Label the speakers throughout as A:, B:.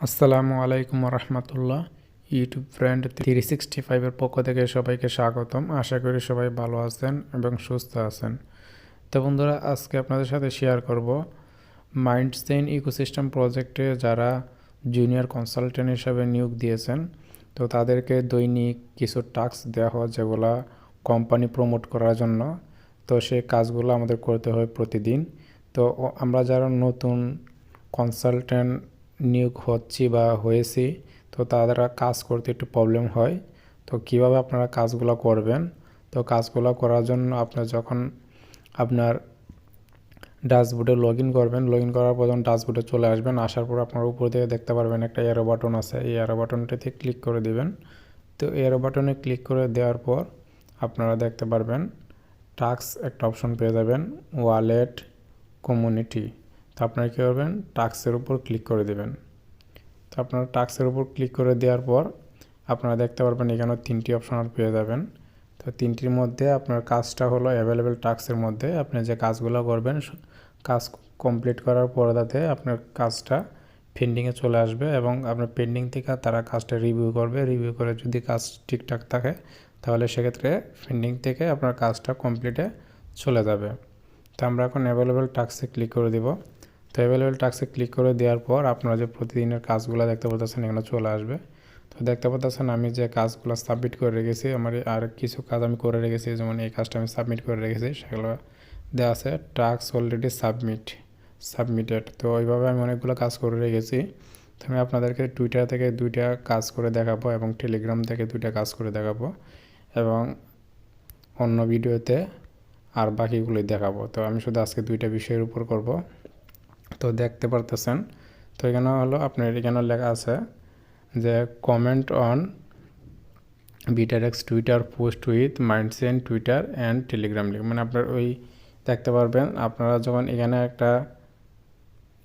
A: আসসালামু আলাইকুম রহমতুল্লাহ ইউটিউব ফ্রেন্ড থ্রি সিক্সটি ফাইভের পক্ষ থেকে সবাইকে স্বাগতম। আশা করি সবাই ভালো আছেন এবং সুস্থ আছেন। তো বন্ধুরা, আজকে আপনাদের সাথে শেয়ার করব মাইন্ডসেন ইকোসিস্টেম প্রজেক্টে যারা জুনিয়র কনসালটেন্ট হিসাবে নিয়োগ দিয়েছেন, তো তাদেরকে দৈনিক কিছু টাস্ক দেওয়া হয় যেগুলো কোম্পানি প্রমোট করার জন্য। তো সেই কাজগুলো আমাদের করতে হয় প্রতিদিন। তো আমরা যারা নতুন কনসালটেন্ট নিয়োগ হচ্ছি বা হয়েছি, তো তারা কাজ করতে একটু প্রবলেম হয়। তো কীভাবে আপনারা কাজগুলো করবেন? তো কাজগুলো করার জন্য আপনার যখন আপনার ড্যাশবোর্ডে লগ ইন করবেন লগ ইন করার পর যখন ড্যাশবোর্ডে চলে আসবেন, আসার পর আপনার উপর থেকে দেখতে পারবেন একটা এরো বাটন আছে। এই এরো বাটনটিতে ক্লিক করে দিবেন। তো এরো বাটনে ক্লিক করে দেওয়ার পর আপনারা দেখতে পারবেন টাস্ক একটা অপশন পেয়ে যাবেন ওয়ালেট কমিউনিটি তো আপনারা কী করবেন? টাস্কের উপর ক্লিক করে দেবেন। তো আপনারা টাস্কের উপর ক্লিক করে দেওয়ার পর আপনারা দেখতে পারবেন এখানে তিনটি অপশন পেয়ে যাবেন। তো তিনটির মধ্যে আপনার কাজটা হলো অ্যাভেলেবেল টাস্কের মধ্যে আপনি যে কাজগুলো করবেন কাজ কমপ্লিট করার পর তাতে আপনার কাজটা পেন্ডিংয়ে চলে আসবে এবং আপনার পেন্ডিং থেকে তারা কাজটা রিভিউ করবে। রিভিউ করে যদি কাজ ঠিকঠাক থাকে তাহলে সেক্ষেত্রে পেন্ডিং থেকে আপনার কাজটা কমপ্লিটে চলে যাবে। তো আমরা এখন অ্যাভেলেবেল টাস্কে ক্লিক করে দিব। তো অ্যাভেলেবেল টাস্কে ক্লিক করে দেওয়ার পর আপনারা যে প্রতিদিনের কাজগুলো দেখতে পাচ্ছেন এখানে চলে আসবে। তো দেখতে পাচ্ছেন আমি যে কাজগুলো সাবমিট করে রেখেছি, আমার আর কিছু কাজ আমি করে রেখেছি, যেমন এই কাজটা আমি সাবমিট করে রেখেছি, সেগুলো দেওয়া আছে টাস্ক অলরেডি সাবমিট সাবমিটেড তো ওইভাবে আমি অনেকগুলো কাজ করে রেখেছি। তো আমি আপনাদেরকে টুইটার থেকে দুইটা কাজ করে দেখাবো এবং টেলিগ্রাম থেকে দুইটা কাজ করে দেখাবো এবং অন্য ভিডিওতে আর বাকিগুলোই দেখাবো। তো আমি শুধু আজকে দুইটা বিষয়ের উপর করব। তো দেখতে পারতেছেন। তো এখানে হলো আপনার এখানে লেখা আছে যে comment on Bittrex Twitter post with Mindsen Twitter and Telegram link মানে আপনার ওই দেখতে পারবেন, আপনারা যখন এখানে একটা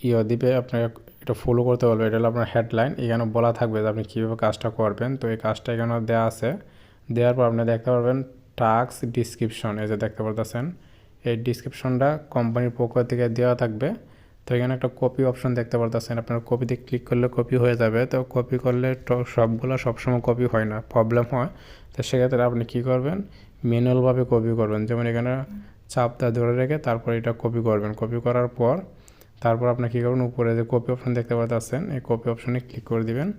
A: ইয়ে দিবে আপনার এটা ফলো করতে বলবে, এটা হলো আপনার হেডলাইন এখানে বলা থাকবে যে আপনি কীভাবে কাজটা করবেন। তো এই কাজটা এখানে দেওয়া আছে। দেওয়ার পর আপনি দেখতে পারবেন টাস্ক ডিসক্রিপশন এই যে দেখতে পারতেছেন, এই ডিসক্রিপশনটা কোম্পানির পক্ষ থেকে দেওয়া থাকবে। তো এখানে একটা কপি অপশন দেখতে পারতেছেন। আপনার কপিতে ক্লিক করলে কপি হয়ে যাবে। তো কপি করলে সবগুলো সবসময় কপি হয় না প্রবলেম হয়। তো সেক্ষেত্রে আপনি কী করবেন? ম্যানুয়ালভাবে কপি করবেন। যেমন এখানে চাপটা ধরে রেখে তারপর এটা কপি করবেন। কপি করার পর তারপর আপনি কী করবেন? উপরে যে কপি অপশন দেখতে পাচ্ছেন এই কপি অপশনে ক্লিক করে দিবেন।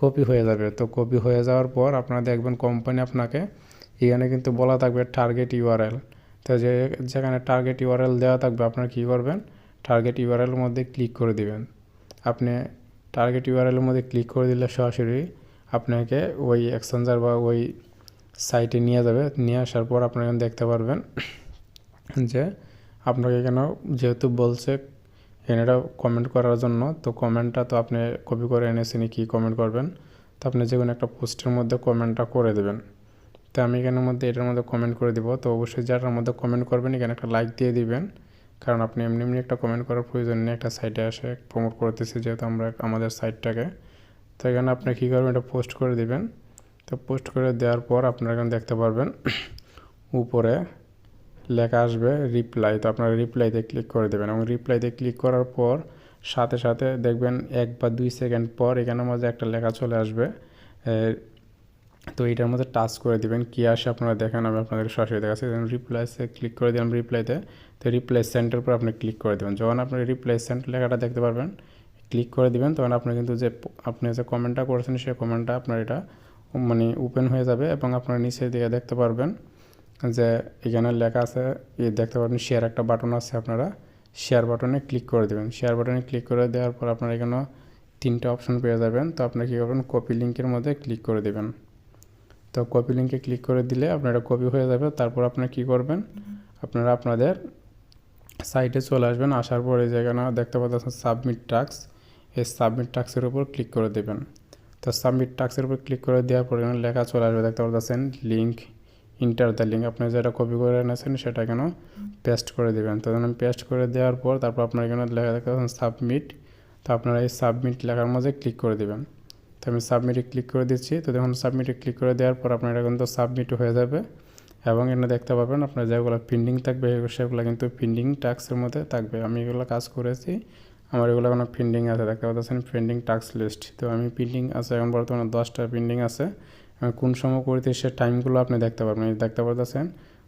A: কপি হয়ে যাবে। তো কপি হয়ে যাওয়ার পর আপনারা দেখবেন কোম্পানি আপনাকে এখানে কিন্তু বলা থাকবে টার্গেট ইউআরএল তো যে, যেখানে টার্গেট ইউআরএল দেওয়া থাকবে, আপনারা কী করবেন? টার্গেট ইউআরএলের মধ্যে ক্লিক করে দিবেন। আপনি টার্গেট ইউআরএলের মধ্যে ক্লিক করে দিলে সরাসরি আপনাকে ওই এক্সচেঞ্জার বা ওই সাইটে নিয়ে যাবে। নিয়ে আসার পর এখানে দেখতে পারবেন যে আপনাকে কেন যেহেতু বলছে এটা কমেন্ট করার জন্য, তো কমেন্টটা তো আপনি কপি করে এনেছেন কি কমেন্ট করবেন? তো আপনি যে কোনো একটা পোস্টের মধ্যে কমেন্টটা করে দেবেন। তো আমি এখানের মধ্যে এটার মধ্যে কমেন্ট করে দিব। তো অবশ্যই যাটার মধ্যে কমেন্ট করবেন, এখানে একটা লাইক দিয়ে দিবেন। কারণ আপনি এমনি এমনি একটা কমেন্ট করার প্রয়োজন নেই, একটা সাইটে আসে প্রমোট করতেছি যেহেতু আমরা আমাদের সাইটটাকে তো এখানে আপনি কী করবেন, এটা পোস্ট করে দিবেন। তো পোস্ট করে দেওয়ার পর আপনারা এখানে দেখতে পারবেন, উপরে লেখা আসবে রিপ্লাই তো আপনারা রিপ্লাইতে ক্লিক করে দেবেন এবং রিপ্লাইতে ক্লিক করার পর সাথে সাথে দেখবেন এক বা দুই সেকেন্ড পর এখানে মধ্যে একটা লেখা চলে আসবে তো এইটার মধ্যে টাচ করে দিবেন। কী আসে আপনারা দেখেন, আমি আপনাদের সরাসরি দেখাচ্ছি। রিপ্লাইসে ক্লিক করে দিলাম রিপ্লাইতে তো। রিপ্লাই সেন্টার উপর আপনি ক্লিক করে দেবেন। যখন আপনি রিপ্লাই সেন্টার লেখাটা দেখতে পারবেন ক্লিক করে দিবেন, তখন আপনি কিন্তু যে আপনি যে কমেন্টটা করেছেন, সেই কমেন্টটা আপনার এটা মানে ওপেন হয়ে যাবে এবং আপনার নিচের দিকে দেখতে পারবেন যে এখানে লেখা আছে, এই দেখতে পারবেন শেয়ার একটা বাটন আছে আপনারা। শেয়ার বাটনে ক্লিক করে দেবেন। শেয়ার বাটনে ক্লিক করে দেওয়ার পর আপনারা এখানে তিনটে অপশন পেয়ে যাবেন। তো আপনি কী করবেন? কপি লিঙ্কের মধ্যে ক্লিক করে দেবেন। তো কপি লিঙ্কে ক্লিক করে দিলে আপনার কপি হয়ে যাবে। তারপর আপনারা কী করবেন? আপনারা আপনাদের সাইটে চলে আসবেন। আসার পর এই জায়গায় দেখতে পাচ্ছেন সাবমিট টাস্ক এই সাবমিট টাক্সের উপর ক্লিক করে দেবেন। তো সাবমিট টাক্সের উপর ক্লিক করে দেওয়ার পর এখানে লেখা চলে আসবে। দেখতে পাচ্ছেন লিঙ্ক ইন্টার দ্য লিঙ্ক আপনি যেটা কপি করে এনেছেন সেটা কেন পেস্ট করে দেবেন। তো এখানে পেস্ট করে দেওয়ার পর তারপর আপনার এখানে লেখা দেখতে পাচ্ছেন সাবমিট তো আপনারা এই সাবমিট লেখার মধ্যে ক্লিক করে দেবেন। তো আমি সাবমিটে ক্লিক করে দিচ্ছি। তো দেখুন সাবমিটে ক্লিক করে দেওয়ার পর আপনার এটা কিন্তু সাবমিট হয়ে যাবে এবং এখানে দেখতে পাবেন আপনার যেগুলো পেন্ডিং থাকবে, সেগুলো কিন্তু পেন্ডিং টাস্কের মধ্যে থাকবে। আমি এগুলো কাজ করেছি, আমার এগুলো এখনও পেন্ডিং আছে। দেখতে পাচ্ছেন পেন্ডিং টাস্ক লিস্ট তো আমি পেন্ডিং আছে, এখন বর্তমানে দশটা পেন্ডিং আছে। আমি কোন সময় করতে সে টাইমগুলো আপনি দেখতে পারবেন। দেখতে পাচ্ছেন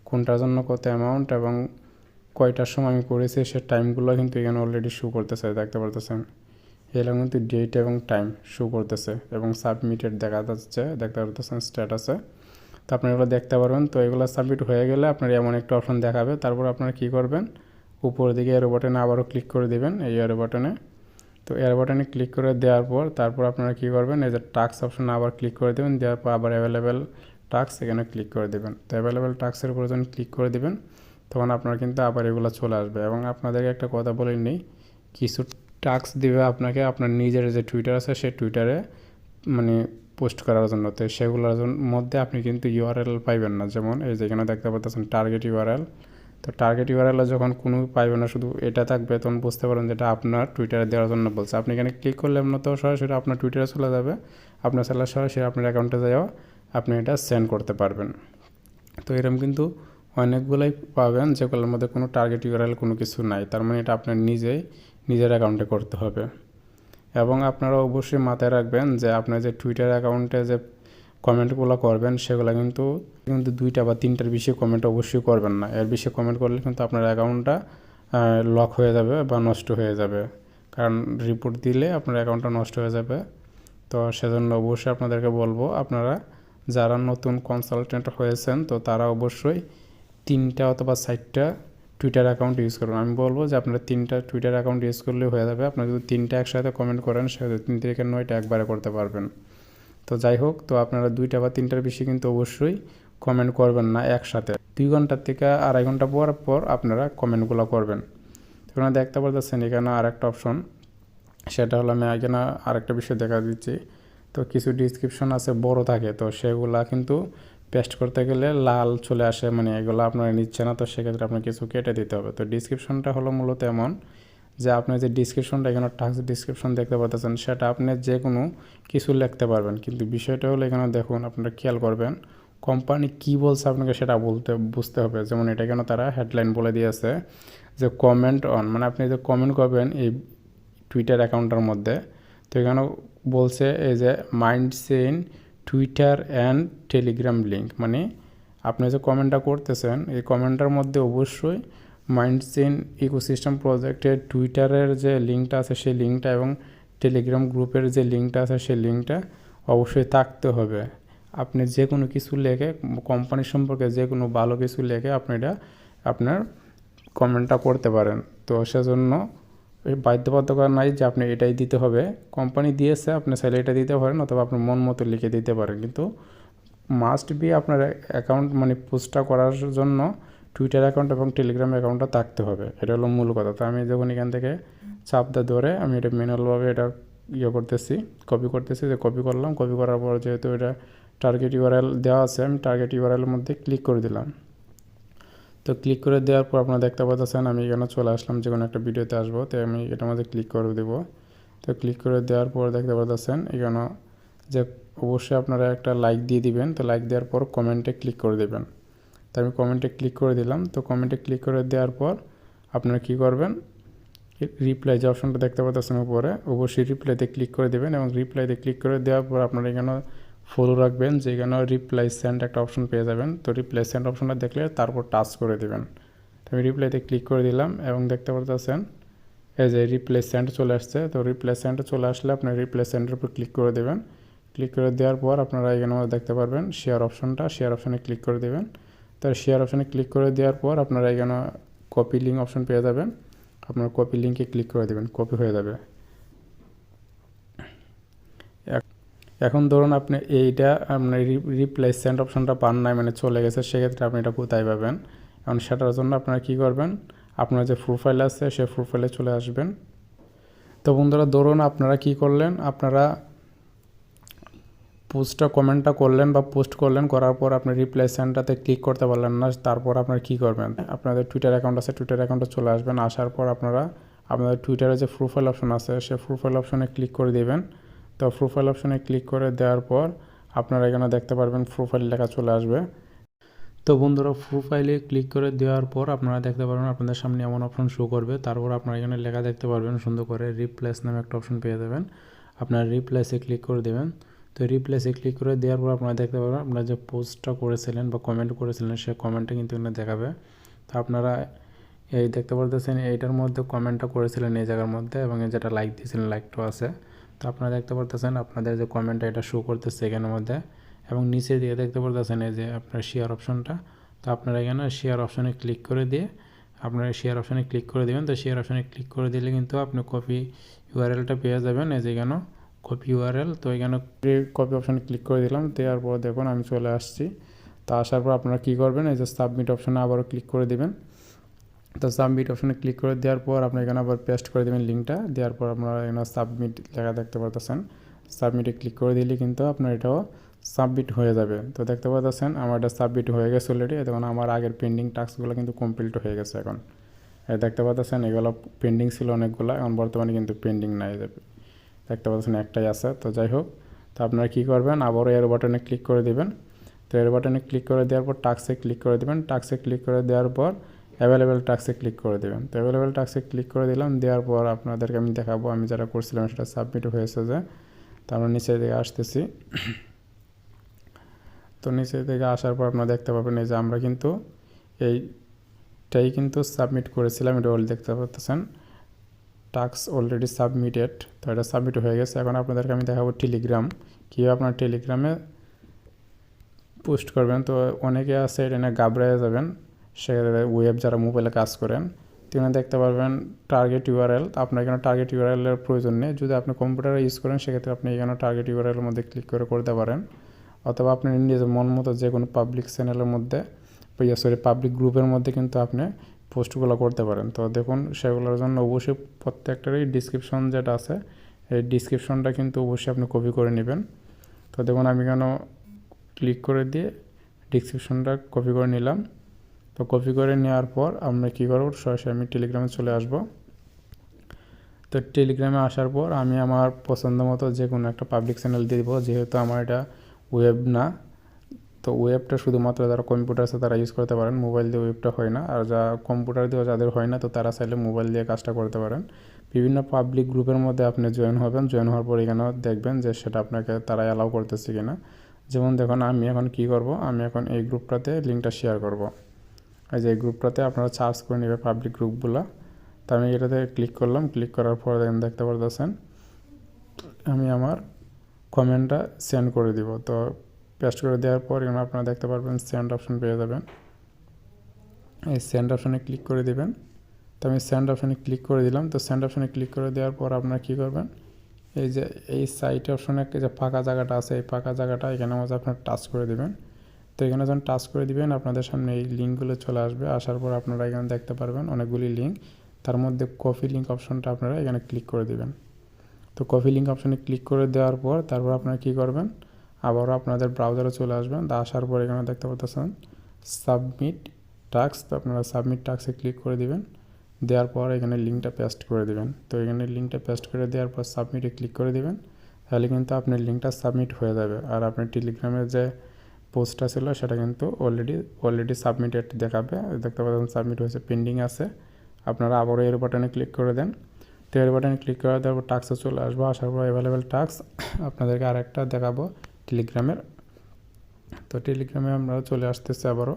A: কোনটার জন্য কত অ্যামাউন্ট এবং কয়টার সময় আমি করেছি, সে টাইমগুলো কিন্তু এখানে অলরেডি শো করতেছে। দেখতে পারতেছেন এগুলো কিন্তু ডেট এবং টাইম শো করতেছে এবং সাবমিটেড দেখা যাচ্ছে, দেখতে পারতেছেন স্ট্যাটাসে তো আপনি এগুলো দেখতে পারবেন। তো এগুলো সাবমিট হয়ে গেলে আপনার এমন একটা অপশন দেখাবে। তারপর আপনারা কী করবেন? উপর দিকে এয়ারো বাটনে আবারও ক্লিক করে দিবেন এই এয়ারো বাটনে তো এয়ার বাটনে ক্লিক করে দেওয়ার পর তারপর আপনারা কী করবেন? এই যে টাক্স অপশনে আবার ক্লিক করে দেবেন। দেওয়ার পর আবার অ্যাভেলেবেল টাক্স এখানে ক্লিক করে দেবেন। তো অ্যাভেলেবেল টাক্সের উপর যখন ক্লিক করে দেবেন, তখন আপনার কিন্তু আবার এগুলো চলে আসবে। এবং আপনাদেরকে একটা কথা বলে নিই কিছু টাস্ক দিবে আপনাকে, আপনার নিজের যে টুইটার আছে, সেই টুইটারে মানে পোস্ট করার জন্য। তো সেগুলোর মধ্যে আপনি কিন্তু ইউআরএল পাইবেন না। যেমন এই যেখানে দেখতে পাচ্ছেন টার্গেট ইউআরএল তো টার্গেট ইউআরএলে যখন কোনো পাইবেন না, শুধু এটা থাকবে, তখন বুঝতে পারেন যেটা আপনার টুইটারে দেওয়ার জন্য বলছে। আপনি এখানে ক্লিক করলে আপনার তো সরাসরি আপনার টুইটারে চলে যাবে। আপনার সেলার সরাসরি আপনার অ্যাকাউন্টে যাওয়া, আপনি এটা সেন্ড করতে পারবেন। তো এরকম কিন্তু অনেকগুলোই পাবেন, যেগুলোর মধ্যে কোনো টার্গেট ইউআরএল কোনো কিছু নাই। তার মানে এটা আপনার নিজেই নিজের অ্যাকাউন্টে করতে হবে। এবং আপনারা অবশ্যই মাথায় রাখবেন যে আপনার যে টুইটার অ্যাকাউন্টে যে কমেন্টগুলো করবেন, সেগুলো কিন্তু কিন্তু দুইটা বা তিনটার বেশি কমেন্ট অবশ্যই করবেন না। এর বেশি কমেন্ট করলে কিন্তু আপনার অ্যাকাউন্টটা লক হয়ে যাবে বা নষ্ট হয়ে যাবে। কারণ রিপোর্ট দিলে আপনার অ্যাকাউন্টটা নষ্ট হয়ে যাবে। তো সেজন্য অবশ্যই আপনাদেরকে বলব, আপনারা যারা নতুন কনসালটেন্ট হয়েছেন, তো তারা অবশ্যই তিনটা অথবা চারটা টুইটার অ্যাকাউন্ট ইউজ করুন। আমি বলব যে আপনারা তিনটা টুইটার অ্যাকাউন্ট ইউজ করলে হয়ে যাবে। আপনারা যদি তিনটা একসাথে কমেন্ট করেন, সেক্ষেত্রে তিন থেকে নয়টা একবারে করতে পারবেন। তো যাই হোক, তো আপনারা দুইটা বা তিনটার বেশি কিন্তু অবশ্যই কমেন্ট করবেন না একসাথে। দুই ঘণ্টার থেকে আড়াই ঘণ্টা পর পর আপনারা কমেন্টগুলো করবেন। এখানে দেখতে পাচ্ছেন এখানে আরেকটা অপশন সেটা হলো আমি এখানে আরেকটা বিষয় দেখা দিচ্ছি। তো কিছু ডিসক্রিপশন আছে, বড় থাকে। তো সেগুলা কিন্তু পেস্ট করতে গেলে লাল চলে আসে মানে এগুলো আপনারা নিচ্ছে না, তো সেক্ষেত্রে আপনার কিছু কেটে দিতে হবে। তো ডিসক্রিপশনটা হলো মূলত এমন যে, আপনি যে ডিসক্রিপশনটা এখানে টাক্স ডিসক্রিপশন দেখতে পাচ্ছেন সেটা আপনি যে কোনো কিছু লিখতে পারবেন। কিন্তু বিষয়টা হলো এখানে দেখুন, আপনারা খেয়াল করবেন কোম্পানি কি বলছে আপনাকে সেটা বলতে, বুঝতে হবে। যেমন এটা কেন তারা হেডলাইন বলে দিয়েছে যে কমেন্ট অন মানে আপনি যে কমেন্ট করবেন এই টুইটার অ্যাকাউন্টের মধ্যে, তো এখানে বলছে এই যে Mindsen Twitter and Telegram link মানে আপনি যে কমেন্টটা করতেছেন, এই কমেন্টটার মধ্যে অবশ্যই মাইন্ডসেন ইকোসিস্টেম প্রজেক্টের টুইটারের যে লিঙ্কটা আছে, সেই লিঙ্কটা এবং টেলিগ্রাম গ্রুপের যে লিঙ্কটা আছে, সেই লিঙ্কটা অবশ্যই থাকতে হবে। আপনি যে কোনো কিছু লেখে কোম্পানি সম্পর্কে যে কোনো ভালো কিছু লেখে, আপনি এটা আপনার কমেন্টটা করতে পারেন। তো সেজন্য বাধ্যবাধকতা নাই যে আপনি এটাই দিতে হবে। কোম্পানি দিয়েছে, আপনি চাইলে এটা দিতে পারেন অথবা আপনার মন মতো লিখে দিতে পারেন। কিন্তু মাস্ট বি আপনার অ্যাকাউন্ট মানে পোস্টটা করার জন্য টুইটার অ্যাকাউন্ট এবং টেলিগ্রাম অ্যাকাউন্টটা থাকতে হবে। এটা হলো মূল কথা। তো আমি যখন এখান থেকে চাপটা ধরে আমি এটা ম্যানুয়ালভাবে এটা ইয়ে করতেছি কপি করতেছি যে কপি করলাম। কপি করার পর যেহেতু এটা টার্গেট ইউআরএল দেওয়া আছে, আমি টার্গেট ইউআরএলের মধ্যে ক্লিক করে দিলাম। তো ক্লিক করে দেওয়ার পর আপনারা দেখতে পাচ্ছেন আমি এখানে চলে আসলাম যে কোনো একটা ভিডিওতে আসব। তো আমি এটার মধ্যে ক্লিক করে দেবো। তো ক্লিক করে দেওয়ার পর দেখতে পাচ্ছেন এখানে যে অবশ্যই আপনারা একটা লাইক দিয়ে দিবেন। তো লাইক দেওয়ার পর কমেন্টে ক্লিক করে দেবেন। তো আমি কমেন্টে ক্লিক করে দিলাম। তো কমেন্টে ক্লিক করে দেওয়ার পর আপনারা কী করবেন? রিপ্লাই যে অপশনটা দেখতে পাচ্ছেন উপরে, অবশ্যই রিপ্লাইতে ক্লিক করে দেবেন এবং রিপ্লাইতে ক্লিক করে দেওয়ার পর আপনারা এখানে ফলো রাখবেন যেখানে রিপ্লাই সেন্ড একটা অপশন পেয়ে যাবেন। তো রিপ্লাই সেন্ড অপশনটা দেখলে তারপর টাচ করে দেবেন। তো আমি রিপ্লাইতে ক্লিক করে দিলাম এবং দেখতে পাচ্ছেন এই যে রিপ্লাই সেন্ড চলে আসছে। তো রিপ্লাই সেন্ড চলে আসলে আপনি রিপ্লাই সেন্ডের উপর ক্লিক করে দেবেন। ক্লিক করে দেওয়ার পর আপনারা এখানে দেখতে পারবেন শেয়ার অপশনটা শেয়ার অপশনে ক্লিক করে দেবেন। তো শেয়ার অপশনে ক্লিক করে দেওয়ার পর আপনারা এখানে কপি লিঙ্ক অপশন পেয়ে যাবেন। আপনার কপি লিঙ্কে ক্লিক করে দেবেন। কপি হয়ে যাবে। এখন ধরুন আপনি এইটা আপনার রিপ্লাই সেন্ড অপশনটা পান নাই মানে চলে গেছে, সেক্ষেত্রে আপনি এটা কোথায় পাবেন? এখন সেটার জন্য আপনারা কী করবেন? আপনার যে প্রোফাইল আছে, সে প্রোফাইলে চলে আসবেন। তো বন্ধুরা, ধরুন আপনারা কি করলেন? আপনারা পোস্টটা কমেন্টটা করলেন বা পোস্ট করলেন, করার পর আপনি রিপ্লাই সেন্ডটাতে ক্লিক করতে পারলেন না, তারপর আপনারা কী করবেন? আপনাদের টুইটার অ্যাকাউন্ট আছে টুইটার অ্যাকাউন্টে চলে আসবেন, আসার পর আপনারা আপনাদের টুইটারে যে প্রোফাইল অপশন আছে, সে প্রোফাইল অপশনে ক্লিক করে দেবেন। তো প্রোফাইল অপশনে ক্লিক করে দেওয়ার পর আপনারা এখানে দেখতে পারবেন প্রোফাইল লেখা চলে আসবে। তো বন্ধুরা প্রোফাইলে ক্লিক করে দেওয়ার পর আপনারা দেখতে পারবেন আপনাদের সামনে এমন অপশন শো করবে। তারপর আপনারা এখানে লেখা দেখতে পারবেন সুন্দর করে রিপ্লেস নামে একটা অপশন পেয়ে যাবেন। আপনারা রিপ্লেসে ক্লিক করে দেবেন। তো রিপ্লেসে ক্লিক করে দেওয়ার পর আপনারা দেখতে পারবেন আপনারা যে পোস্টটা করেছিলেন বা কমেন্ট করেছিলেন সে কমেন্টটা কিন্তু এখানে দেখাবে। তো আপনারা এই দেখতে পারতেছেন এইটার মধ্যে কমেন্টটা করেছিলেন এই জায়গার মধ্যে এবং যেটা লাইক দিয়েছিলেন লাইকটাও আছে। তো আপনারা দেখতে পারতেছেন, আপনাদের যে কমেন্টটা এটা শো করতেছে এখানের মধ্যে এবং নিচে দিয়ে দেখতে পারতেছেন এই যে আপনার শেয়ার অপশনটা তো আপনারা এখানে শেয়ার অপশনে ক্লিক করে দিয়ে, আপনারা শেয়ার অপশনে ক্লিক করে দেবেন। তো শেয়ার অপশনে ক্লিক করে দিলে কিন্তু আপনি কপি ইউআরএলটা পেয়ে যাবেন। এই যে এখানে কপি ইউআরএল তো এখানে কপি অপশনে ক্লিক করে দিলাম। দেওয়ার পর দেখুন আমি চলে আসছি। তো আসার পর আপনারা কী করবেন? এই যে সাবমিট অপশনে আবারও ক্লিক করে দিবেন। তো সাবমিট অপশনে ক্লিক করে দেওয়ার পর আপনি এখানে আবার পেস্ট করে দেবেন লিঙ্কটা দেওয়ার পর আপনারা এখানে সাবমিট লেখা দেখতে পারতেছেন। সাবমিটে ক্লিক করে দিলে কিন্তু আপনার এটাও সাবমিট হয়ে যাবে। তো দেখতে পাচ্ছেন আমার এটা সাবমিট হয়ে গেছে অলরেডি তখন আমার আগের পেন্ডিং টাস্কগুলো কিন্তু কমপ্লিট হয়ে গেছে এখন। দেখতে পাচ্ছেন এগুলো পেন্ডিং ছিল অনেকগুলো, এখন বর্তমানে কিন্তু পেন্ডিং নাই। যাবে দেখতে পাচ্ছেন একটাই আছে। তো যাই হোক, তো আপনারা কী করবেন, আবারও এর বাটনে ক্লিক করে দিবেন। তো এর বাটনে ক্লিক করে দেওয়ার পর টাক্সে ক্লিক করে দেবেন। টাক্সে ক্লিক করে দেওয়ার পর অ্যাভেলেবেল টাক্সে ক্লিক করে দেবেন। তো অ্যাভেলেবেল টাক্সে ক্লিক করে দিলাম, দেওয়ার পর আপনাদেরকে আমি দেখাবো, আমি যারা করছিলাম সেটা সাবমিট হয়েছে যে, তো আমরা নিচের দিকে আসতেছি। তো নিচে দিকে আসার পর আপনারা দেখতে পাবেন এই যে আমরা কিন্তু এইটাই কিন্তু সাবমিট করেছিলাম, এটা অলরেডি দেখতে পাচ্ছেন। টাস্ক অলরেডি সাবমিটেড তো এটা সাবমিট হয়ে গেছে। এখন আপনাদেরকে আমি দেখাবো টেলিগ্রাম কীভাবে আপনার টেলিগ্রামে পোস্ট করবেন। তো অনেকে আছে এটা নিয়ে গাবড়ায় যাবেন। সেক্ষেত্রে ওয়েব যারা মোবাইলে কাজ করেন, তিনি দেখতে পারবেন টার্গেট ইউআরএল আপনার এখানে টার্গেট ইউআরএলের প্রয়োজন নেই। যদি আপনি কম্পিউটারে ইউজ করেন, সেক্ষেত্রে আপনি এখানে টার্গেট ইউআরএলের মধ্যে ক্লিক করে করতে পারেন। অথবা আপনি নিজের মন মতো যে কোনো পাবলিক চ্যানেলের মধ্যে সরি পাবলিক গ্রুপের মধ্যে কিন্তু আপনি পোস্টগুলো করতে পারেন। তো দেখুন, সেগুলোর জন্য অবশ্যই প্রত্যেকটারই ডিসক্রিপশন যেটা আছে, এই ডিসক্রিপশনটা কিন্তু অবশ্যই আপনি কপি করে নেবেন। তো দেখুন, আমি কেন ক্লিক করে দিয়ে ডিসক্রিপশনটা কপি করে নিলাম। তো কপি করে নেওয়ার পর আমরা কী করব? সরাসরি আমি টেলিগ্রামে চলে আসব। তো টেলিগ্রামে আসার পর আমি আমার পছন্দ মতো যে কোনো একটা পাবলিক চ্যানেল দিয়ে দেবো। যেহেতু আমার এটা ওয়েব না, তো ওয়েবটা শুধুমাত্র যারা কম্পিউটার আছে তারা ইউজ করতে পারেন। মোবাইল দিয়ে ওয়েবটা হয় না। আর যা কম্পিউটার দিয়েও যাদের হয় না, তো তারা চাইলে মোবাইল দিয়ে কাজটা করতে পারেন। বিভিন্ন পাবলিক গ্রুপের মধ্যে আপনি জয়েন হবেন। জয়েন হওয়ার পর এখানে দেখবেন যে সেটা আপনাকে তারা অ্যালাউ করতেছে কিনা। যেমন দেখুন, আমি এখন কি করব? আমি এখন এই গ্রুপটাতে লিঙ্কটা শেয়ার করব। এই যে গ্রুপটাতে আপনারা চার্জ করে নেবে পাবলিক গ্রুপগুলো তো আমি এটাতে ক্লিক করলাম ক্লিক করার পর দেখেন দেখতে পারতেছেন, আমি আমার কমেন্টটা সেন্ড করে দিব। তো পেস্ট করে দেওয়ার পর এখানে আপনারা দেখতে পারবেন সেন্ড অপশন পেয়ে যাবেন। এই সেন্ড অপশনে ক্লিক করে দিবেন। তো আমি সেন্ড অপশনে ক্লিক করে দিলাম। তো সেন্ড অপশনে ক্লিক করে দেওয়ার পর আপনারা কী করবেন? এই যে, এই সাইট অপশনে যে ফাঁকা জায়গাটা আছে, এই ফাঁকা জায়গাটা এখানে মধ্যে আপনার টাচ করে দিবেন। তো এখানে যখন টাচ করে দিবেন, আপনাদের সামনে এই লিঙ্কগুলো চলে আসবে। আসার পর আপনারা এখানে দেখতে পারবেন অনেকগুলি লিঙ্ক তার মধ্যে কপি লিঙ্ক অপশনটা আপনারা এখানে ক্লিক করে দিবেন। তো কপি লিঙ্ক অপশনে ক্লিক করে দেওয়ার পর তারপর আপনারা কী করবেন? আবারও আপনাদের ব্রাউজারে চলে আসবেন। তা আসার পর এখানে দেখতে পাচ্ছেন সাবমিট টাস্ক তো আপনারা সাবমিট টাস্কে ক্লিক করে দিবেন। দেওয়ার পর এখানে লিঙ্কটা পেস্ট করে দিবেন। তো এখানে লিঙ্কটা পেস্ট করে দেওয়ার পর সাবমিটে ক্লিক করে দিবেন। তাহলে কিন্তু আপনার লিঙ্কটা সাবমিট হয়ে যাবে। আর আপনার টেলিগ্রামের যে পোস্টটা ছিল, সেটা কিন্তু অলরেডি অলরেডি সাবমিটেড দেখাবে। দেখতে পাচ্ছেন সাবমিট হয়েছে পেন্ডিং আছে। আপনারা আবারও এর বাটনে ক্লিক করে দেন। তো এর বাটনে ক্লিক করে দেওয়ার পর টাক্সে চলে আসব। আসার পর অ্যাভেলেবেল টাক্স আপনাদেরকে আরেকটা দেখাবো টেলিগ্রামের তো টেলিগ্রামে আমরা চলে আসতেছি আবারও।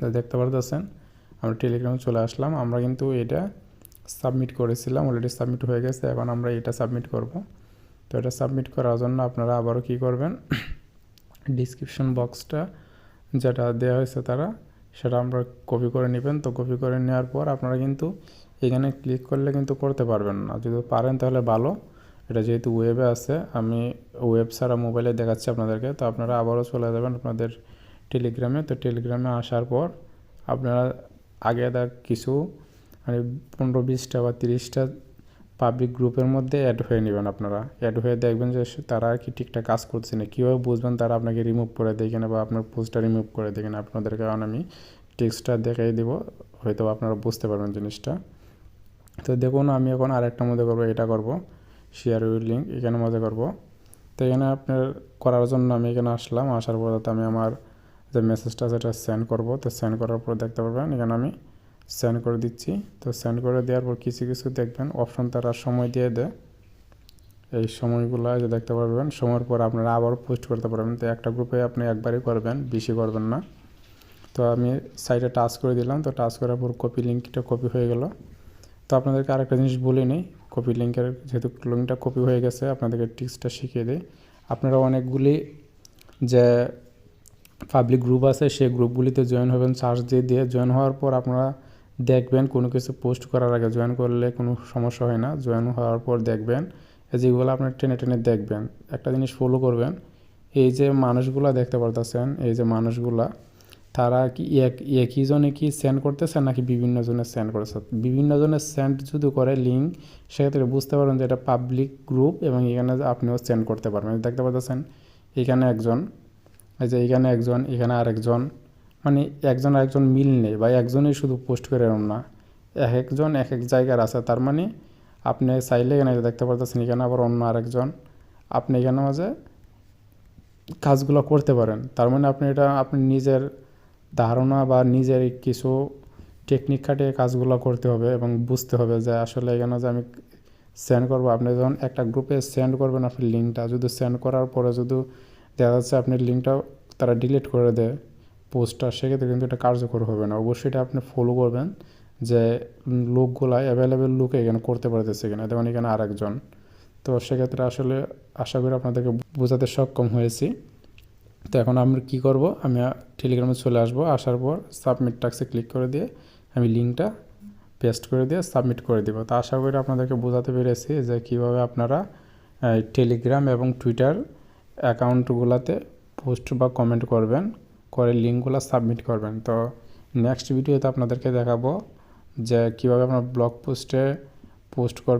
A: তো দেখতে পারতেছেন, আমরা টেলিগ্রামে চলে আসলাম। আমরা কিন্তু এটা সাবমিট করেছিলাম অলরেডি সাবমিট হয়ে গেছে। এখন আমরা এটা সাবমিট করব। তো এটা সাবমিট করার জন্য আপনারা আবারও কি করবেন? ডিসক্রিপশন বক্সটা যেটা দেওয়া হয়েছে তারা, সেটা আমরা কপি করে নেবেন। তো কপি করে নেওয়ার পর আপনারা কিন্তু এখানে ক্লিক করলে কিন্তু করতে পারবেন না। যদি পারেন তাহলে ভালো। এটা যেহেতু ওয়েবে আছে, আমি ওয়েব ছাড়া মোবাইলে দেখাচ্ছি আপনাদেরকে। তো আপনারা আবারও চলে যাবেন আপনাদের টেলিগ্রামে তো টেলিগ্রামে আসার পর আপনারা আগে কিছু মানে পনেরো বিশটা বা তিরিশটা পাবলিক গ্রুপের মধ্যে অ্যাড হয়ে নেবেন আপনারা। অ্যাড হয়ে দেখবেন যে তারা কি ঠিকঠাক কাজ করছে না। কীভাবে বুঝবেন তারা আপনাকে রিমুভ করে দেয় কিনা বা আপনার পোস্টটা রিমুভ করে দেয় কিনা? আপনাদের কারণ আমি টেক্সটটা দেখাই দেবো। হয়তো আপনারা বুঝতে পারবেন জিনিসটা। তো দেখুন, আমি এখন আরেকটার মধ্যে করব, এটা করব। শেয়ার উইল লিঙ্ক এখানে মধ্যে করব। তো এখানে আপনার করার জন্য আমি এখানে আসলাম। আসার পর আমি আমার যে মেসেজটা সেটা সেন্ড করব। তো সেন্ড করার পর দেখতে পারবেন, এখানে আমি সেন্ড করে দিচ্ছি। তো সেন্ড করে দেওয়ার পর কিছু কিছু দেখবেন অপশন তারা সময় দিয়ে দেয়। এই সময়গুলো যে দেখতে পারবেন, সময়ের পর আপনারা আবার পোস্ট করতে পারবেন। তো একটা গ্রুপে আপনি একবারই করবেন, বেশি করবেন না। তো আমি সাইটে টাচ করে দিলাম, তো টাচ করার পর কপি লিঙ্কটা কপি হয়ে গেল। তো আপনাদেরকে আরেকটা জিনিস বলে নিই কপি লিঙ্কের যেহেতু লিঙ্কটা কপি হয়ে গেছে, আপনাদেরকে টিক্সটা শিখিয়ে দিই। আপনারা অনেকগুলি যে পাবলিক গ্রুপ আছে, সেই গ্রুপগুলিতে জয়েন হবেন চার্জ দিয়ে দিয়ে। জয়েন হওয়ার পর আপনারা দেখবেন কোনো কিছু পোস্ট করার আগে জয়েন করলে কোনো সমস্যা হয় না। জয়েন হওয়ার পর দেখবেন যেগুলো আপনার টেনে টেনে দেখবেন, একটা জিনিস ফলো করবেন। এই যে মানুষগুলা দেখতে পারতেছেন, এই যে মানুষগুলা, তারা কি এক, একই জনে কি সেন্ড করতেছে নাকি বিভিন্ন জনে সেন্ড করেছে? বিভিন্ন জনে সেন্ড যদি করে লিঙ্ক সেক্ষেত্রে বুঝতে পারবেন যে এটা পাবলিক গ্রুপ এবং এখানে আপনিও সেন্ড করতে পারবেন। দেখতে পাচ্ছেন এখানে একজন, এই যে এখানে একজন, এখানে আরেকজন মানে একজন আরেকজন মিল নেই বা একজনই শুধু পোস্ট করে এরম না। এক একজন এক এক জায়গার আছে, তার মানে আপনি চাইলে এখানে দেখতে পারতেছেন, এখানে আবার অন্য আরেকজন। আপনি এখানে মাঝে কাজগুলো করতে পারেন। তার মানে আপনি এটা, আপনি নিজের ধারণা বা নিজের কিছু টেকনিক খাটিয়ে কাজগুলো করতে হবে এবং বুঝতে হবে যে আসলে এখানে যে আমি সেন্ড করব। আপনি যখন একটা গ্রুপে সেন্ড করবেন আপনি লিঙ্কটা যদি সেন্ড করার পরে যদি দেখা যাচ্ছে আপনি লিঙ্কটা তারা ডিলিট করে দেয় পোস্টটা, সেক্ষেত্রে কিন্তু এটা কার্যকর হবে না। অবশ্যই এটা আপনি ফলো করবেন যে লোকগুলা অ্যাভেলেবেল লোক এখানে করতে পারতেছে এখানে দেখুন এখানে আরেকজন। তো সেক্ষেত্রে আসলে আশা করি আপনাদেরকে বোঝাতে সক্ষম হয়েছি। তো এখন আমরা কী করব? আমি টেলিগ্রামে চলে আসব। আসার পর সাবমিট টাক্সে ক্লিক করে দিয়ে আমি লিঙ্কটা পেস্ট করে দিয়ে সাবমিট করে দিব। তো আশা করি আপনাদেরকে বোঝাতে পেরেছি যে কীভাবে আপনারা টেলিগ্রাম এবং টুইটার অ্যাকাউন্টগুলোতে পোস্ট বা কমেন্ট করবেন। করে লিঙ্কগুলো সাবমিট করবেন। তো নেক্সট ভিডিওতে আপনাদেরকে দেখাবো যে কীভাবে আপনার ব্লগ পোস্টে পোস্ট